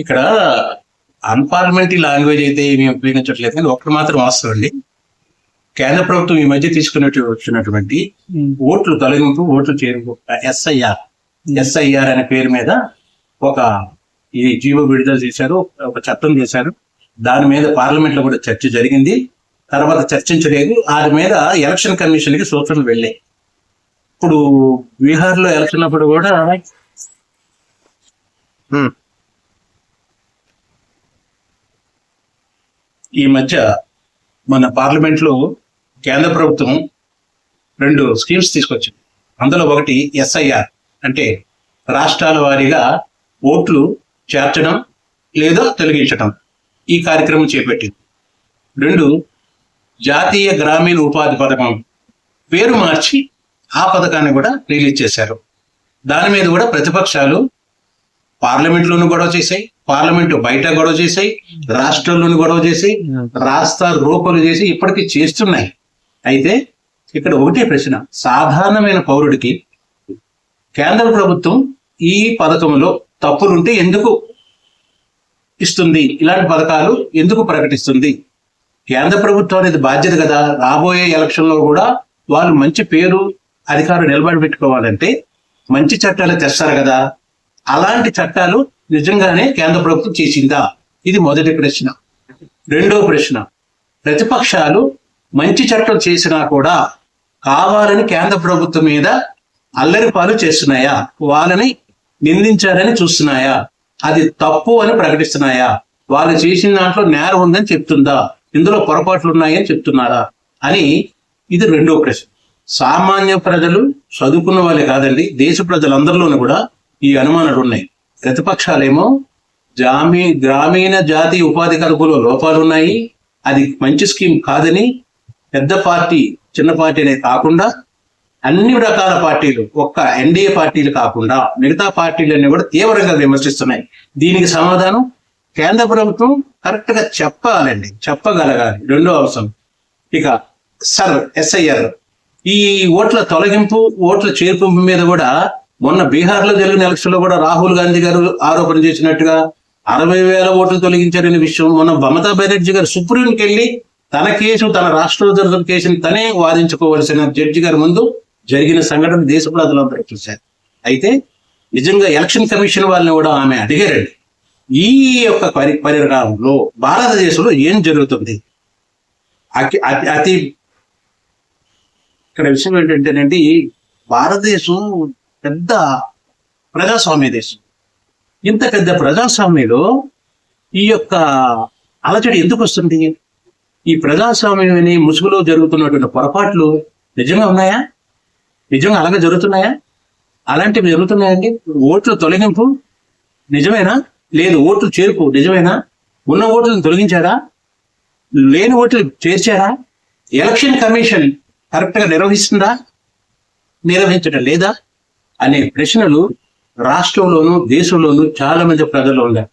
ఇక్కడ unparliamentary language అయితే ఏమి ఉపయోగించట్లేదు కానీ ఒకటి మాత్రం వాస్తవం అండి. కేంద్ర ప్రభుత్వం ఈ మధ్య తీసుకున్నట్టు వచ్చినటువంటి ఓట్లు తొలగింపు ఓట్లు చేరింపు ఎస్ఐఆర్ ఎస్ఐఆర్ అనే పేరు మీద ఒక ఈ జీవో విడుదల చేశారు ఒక చట్టం చేశారు. దాని మీద పార్లమెంట్లో కూడా చర్చ జరిగింది. తర్వాత చర్చించలేదు. దాని మీద ఎలక్షన్ కమిషన్కి సూచనలు వెళ్ళాయి. ఇప్పుడు బీహార్లో ఎలక్షన్ అప్పుడు కూడా ఈ మధ్య మన పార్లమెంట్లో కేంద్ర ప్రభుత్వం రెండు స్కీమ్స్ తీసుకొచ్చింది. అందులో ఒకటి ఎస్ఐఆర్ అంటే రాష్ట్రాల వారీగా ఓట్లు చేర్చడం లేదా తొలగించడం ఈ కార్యక్రమం చేపట్టింది. రెండు జాతీయ గ్రామీణ ఉపాధి పథకం పేరు మార్చి ఆ పథకాన్ని కూడా రిలీజ్ చేశారు. దాని మీద కూడా ప్రతిపక్షాలు పార్లమెంట్లోనూ గొడవ చేశాయి పార్లమెంట్ బయట గొడవ చేశాయి రాష్ట్రంలోనూ గొడవ చేసి రాస్తా రోకలు చేసి ఇప్పటికీ చేస్తున్నాయి. అయితే ఇక్కడ ఒకటే ప్రశ్న సాధారణమైన పౌరుడికి కేంద్ర ప్రభుత్వం ఈ పథకంలో తప్పులుంటే ఎందుకు ఇస్తుంది? ఇలాంటి పథకాలు ఎందుకు ప్రకటిస్తుంది? కేంద్ర ప్రభుత్వం అనేది బాధ్యత కదా. రాబోయే ఎలక్షన్లో కూడా వాళ్ళు మంచి పేరు అధికారం నిలబడి పెట్టుకోవాలంటే మంచి చట్టాలు తెస్తారు కదా. అలాంటి చట్టాలు నిజంగానే కేంద్ర ప్రభుత్వం చేసిందా? ఇది మొదటి ప్రశ్న. రెండో ప్రశ్న. ప్రతిపక్షాలు మంచి చట్టం చేసినా కూడా కావాలని కేంద్ర ప్రభుత్వం మీద అల్లరి పాలు చేస్తున్నాయా? వాళ్ళని నిందించారని చూస్తున్నాయా? అది తప్పు అని ప్రకటిస్తున్నాయా? వాళ్ళు చేసిన దాంట్లో నేరం ఉందని చెప్తుందా? ఇందులో పొరపాట్లు ఉన్నాయని చెప్తున్నారా? అని ఇది రెండో ప్రశ్న. సామాన్య ప్రజలు చదువుకున్న వాళ్ళే కాదండి దేశ ప్రజలందరిలోనూ కూడా ఈ అనుమానాలు ఉన్నాయి. ప్రతిపక్షాలేమో జామీ గ్రామీణ జాతీయ ఉపాధి కలుపులో లోపాలు ఉన్నాయి అది మంచి స్కీమ్ కాదని పెద్ద పార్టీ చిన్న పార్టీ అనేది కాకుండా అన్ని రకాల పార్టీలు ఒక్క ఎన్డీఏ పార్టీలు కాకుండా మిగతా పార్టీలన్నీ కూడా తీవ్రంగా విమర్శిస్తున్నాయి. దీనికి సమాధానం కేంద్ర ప్రభుత్వం కరెక్ట్గా చెప్పాలండి. చెప్పగలగాలి. రెండో అవసరం ఇక సర్ ఎస్ఐఆర్. ఈ ఓట్ల తొలగింపు ఓట్ల చేర్పింపు మీద కూడా మొన్న బీహార్లో జరిగిన ఎలక్షన్లో కూడా రాహుల్ గాంధీ గారు ఆరోపణ చేసినట్టుగా అరవై వేల ఓట్లు తొలగించారనే విషయం మొన్న మమతా బెనర్జీ గారు సుప్రీంకి వెళ్ళి తన కేసు తన రాష్ట్ర కేసుని తనే వాదించుకోవలసిన జడ్జి గారి ముందు జరిగిన సంఘటన దేశ ప్రజలందరూ చూశారు. అయితే నిజంగా ఎలక్షన్ కమిషన్ వాళ్ళని కూడా ఆమె అడిగారండి. ఈ యొక్క పరి పరిణామంలో భారతదేశంలో ఏం జరుగుతుంది? అతి- అతి అతి ఇక్కడ విషయం ఏంటంటేనండి భారతదేశం పెద్ద ప్రజాస్వామ్య దేశం. ఇంత పెద్ద ప్రజాస్వామ్యంలో ఈ యొక్క అలచడి ఎందుకు వస్తుంది? ఈ ప్రజాస్వామ్యం అనే ముసుగులో జరుగుతున్నటువంటి పొరపాట్లు నిజంగా ఉన్నాయా? నిజంగా అలాగే జరుగుతున్నాయా? అలాంటివి జరుగుతున్నాయండి. ఓట్లు తొలగింపు నిజమేనా? లేదు ఓట్లు చేర్పు నిజమేనా? ఉన్న ఓట్లను తొలగించారా? లేని ఓట్లు చేర్చారా? ఎలక్షన్ కమిషన్ కరెక్ట్గా నిర్వహిస్తుందా? నిర్వహించడం లేదా? అనే ప్రశ్నలు రాష్ట్రంలోనూ దేశంలోనూ చాలా మంది ప్రజలు ఉన్నారు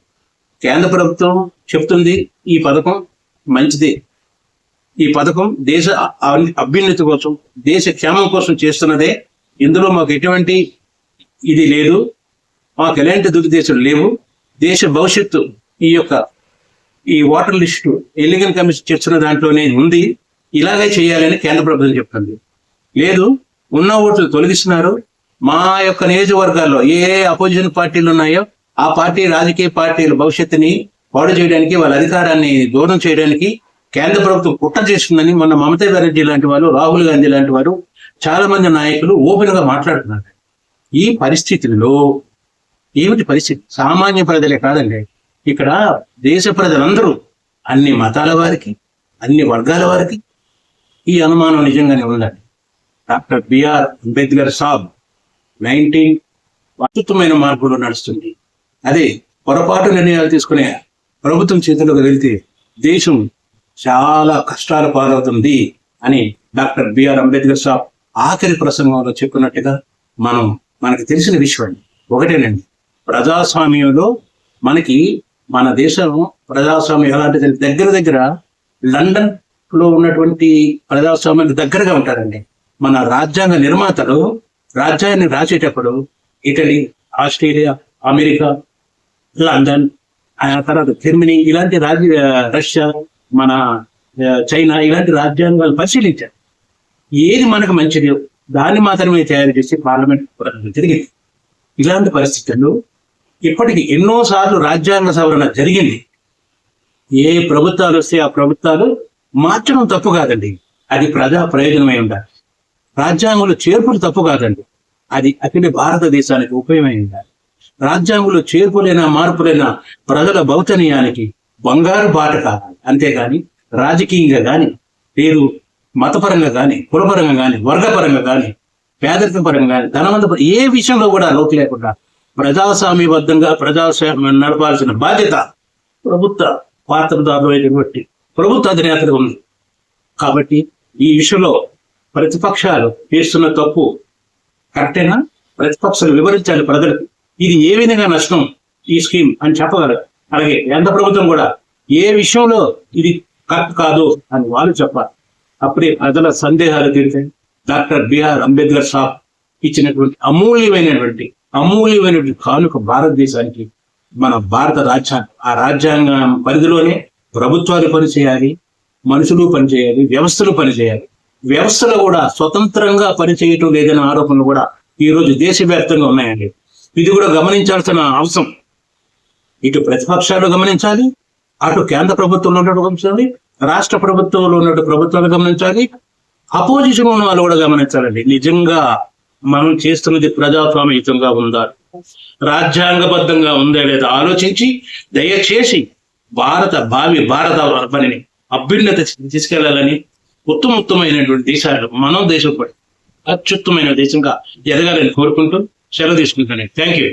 కేంద్ర ప్రభుత్వం చెప్తుంది ఈ పథకం మంచిదే. ఈ పథకం దేశ అభ్యున్నతి కోసం దేశ క్షేమం కోసం చేస్తున్నదే. ఇందులో మాకు ఎటువంటి ఇది లేదు. మాకు ఎలాంటి దురుద్దేశాలు లేవు. దేశ భవిష్యత్తు ఈ యొక్క ఈ వాటర్ లిస్టు ఎలిగన్ కమిషన్ చేస్తున్న దాంట్లోనే ఉంది. ఇలాగే చేయాలని కేంద్ర ప్రభుత్వం చెప్తుంది. లేదు ఉన్న ఓట్లు తొలగిస్తున్నారు. మా యొక్క నియోజకవర్గాల్లో ఏ అపోజిషన్ పార్టీలు ఉన్నాయో ఆ పార్టీ రాజకీయ పార్టీల భవిష్యత్తుని పాడు చేయడానికి వాళ్ళ అధికారాన్ని దూరం చేయడానికి కేంద్ర ప్రభుత్వం కుట్ర చేస్తుందని మొన్న మమతా బెనర్జీ లాంటి వాళ్ళు రాహుల్ గాంధీ లాంటి వారు చాలా మంది నాయకులు ఓపెన్గా మాట్లాడుతున్నారు. ఈ పరిస్థితుల్లో ఏమిటి పరిస్థితి? సామాన్య ప్రజలే కాదండి. ఇక్కడ దేశ ప్రజలందరూ అన్ని మతాల వారికి అన్ని వర్గాల వారికి ఈ అనుమానం నిజంగానే ఉందండి. డాక్టర్ బిఆర్ అంబేద్కర్ సాబ్ నైన్టీన్ అద్భుతమైన మార్పులు నడుస్తుంది. అదే పొరపాటు నిర్ణయాలు తీసుకునే ప్రభుత్వం చేతిలోకి వెళ్తే దేశం చాలా కష్టాల పాలవుతుంది అని డాక్టర్ బిఆర్ అంబేద్కర్ సాబ్ ఆఖరి ప్రసంగంలో చెప్పినట్టుగా మనం మనకి తెలిసిన విషయం అండి. ఒకటేనండి ప్రజాస్వామ్యంలో మనకి మన దేశం ప్రజాస్వామ్యం ఎలాంటిది దగ్గర దగ్గర లండన్లో ఉన్నటువంటి ప్రజాస్వామ్యానికి దగ్గరగా ఉంటారండి. మన రాజ్యాంగ నిర్మాతలు రాజ్యాన్ని రాసేటప్పుడు ఇటలీ ఆస్ట్రేలియా అమెరికా లండన్ ఆ తర్వాత జర్మనీ ఇలాంటి రాజ్య రష్యా మన చైనా ఇలాంటి రాజ్యాంగాలు పరిశీలించారు. ఏది మనకు మంచిది దాన్ని మాత్రమే తయారు చేసి పార్లమెంట్ జరిగింది ఇలాంటి పరిస్థితుల్లో ఇప్పటికి ఎన్నోసార్లు రాజ్యాంగ సవరణ జరిగింది. ఏ ప్రభుత్వాలు వస్తే ఆ ప్రభుత్వాలు మార్చడం తప్పు కాదండి. అది ప్రజా ప్రయోజనమై ఉండాలి. రాజ్యాంగంలో చేర్పులు తప్పు కాదండి. అది అఖిల భారతదేశానికి ఉపయోగమైంది? రాజ్యాంగంలో చేర్పులైన మార్పులైన ప్రజల భౌతనీయానికి బంగారు బాట కావాలి అంతేగాని రాజకీయంగా కానీ లేదు మతపరంగా కానీ కులపరంగా కానీ వర్గపరంగా కానీ పేదరిక పరంగా కానీ ధనవంత ఏ విషయంలో కూడా లోటు లేకుండా ప్రజాస్వామ్యబద్ధంగా ప్రజాస్వామ్యం నడపాల్సిన బాధ్యత ప్రభుత్వ పాత్రదారులైనటువంటి ప్రభుత్వ అధినేతలు ఉంది. కాబట్టి ఈ విషయంలో ప్రతిపక్షాలు చేస్తున్న తప్పు కరెక్టేనా? ప్రతిపక్షాలు వివరించాలి ప్రజలకు. ఇది ఏ విధంగా నష్టం ఈ స్కీమ్ అని చెప్పగలరు? అలాగే కేంద్ర ప్రభుత్వం కూడా ఏ విషయంలో ఇది కరెక్ట్ కాదు అని వాళ్ళు చెప్పాలి. అప్పుడే ప్రజల సందేహాలు తీరుతాయి. డాక్టర్ బిఆర్ అంబేద్కర్ సాబ్ ఇచ్చినటువంటి అమూల్యమైనటువంటి అమూల్యమైనటువంటి కానుక భారతదేశానికి మన భారత రాజ్యాంగం ఆ రాజ్యాంగం పరిధిలోనే ప్రభుత్వాలు పనిచేయాలి మనుషులు పనిచేయాలి వ్యవస్థలు పనిచేయాలి. వ్యవస్థలు కూడా స్వతంత్రంగా పనిచేయటం లేదనే ఆరోపణలు కూడా ఈ రోజు దేశవ్యాప్తంగా ఉన్నాయండి. ఇది కూడా గమనించాల్సిన అవసరం. ఇటు ప్రతిపక్షాలు గమనించాలి అటు కేంద్ర ప్రభుత్వంలో ఉన్నట్టు గమనించాలి రాష్ట్ర ప్రభుత్వంలో ఉన్నట్టు ప్రభుత్వాలు గమనించాలి అపోజిషన్ ఉన్న వాళ్ళు కూడా గమనించాలండి. నిజంగా మనం చేస్తున్నది ప్రజాస్వామ్యయుతంగా ఉందా? రాజ్యాంగబద్ధంగా ఉందా లేదా ఆలోచించి దయచేసి భారత భావి భారత పనిని అభ్యున్నత తీసుకెళ్ళాలని ఉత్తమోత్తమైనటువంటి దేశాలు మనం దేశం కూడా అత్యుత్తమైన దేశంగా ఎదగాలని కోరుకుంటూ సెలవు తీసుకుంటాను థ్యాంక్ యూ